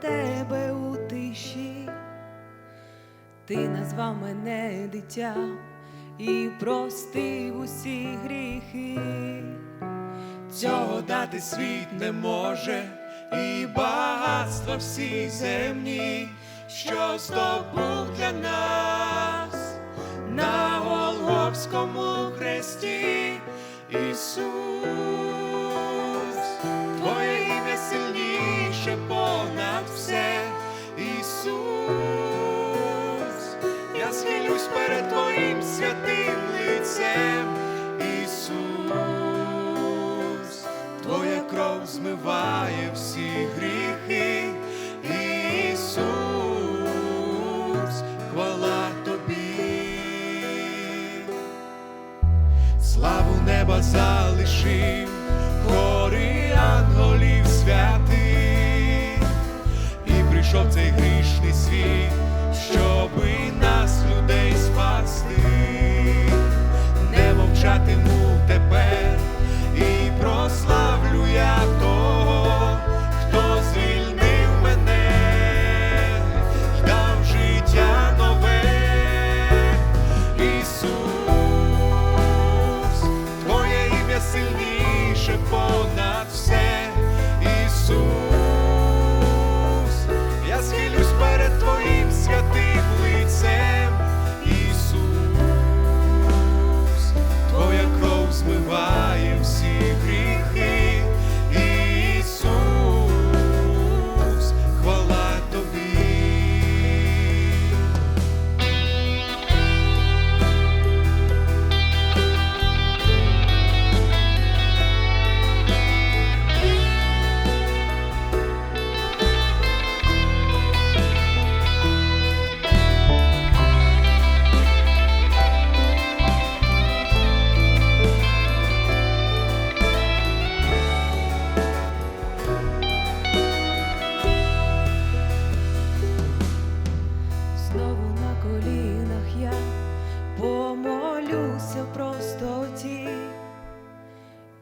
тебе у тиші, ти назвав мене дитя і простив усі гріхи, цього дати світ не може, і багатства всій землі, що здобув для нас. Ісус, я схилюсь перед Твоїм святим лицем, Ісус, Твоя кров змиває всі гріхи, Ісус, хвала Тобі. Славу неба залишив, хори ангелів святих, прийшов цей грішний світ, щоби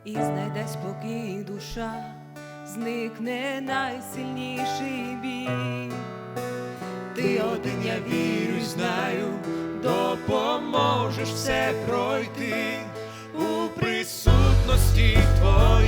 і знайде спокій душа, зникне найсильніший біль. Ти один, я вірю, знаю, допоможеш все пройти у присутності твоїй,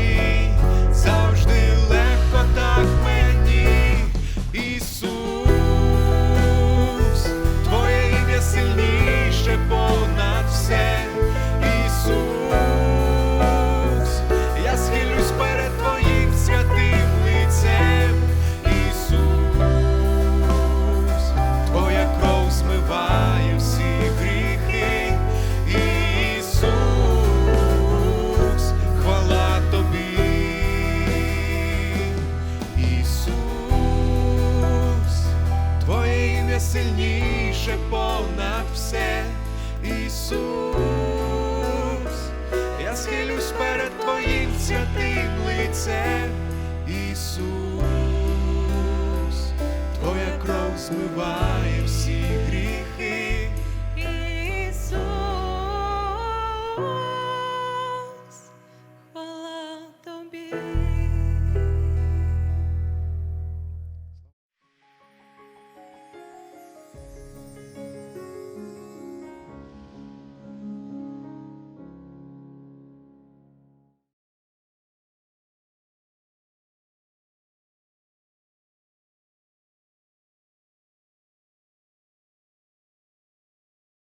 сильніше понад все, Ісус, я схилюсь перед Твоїм святим лицем, Ісус, Твоя кров змиває всі гріхи, Ісус, хвала тобі.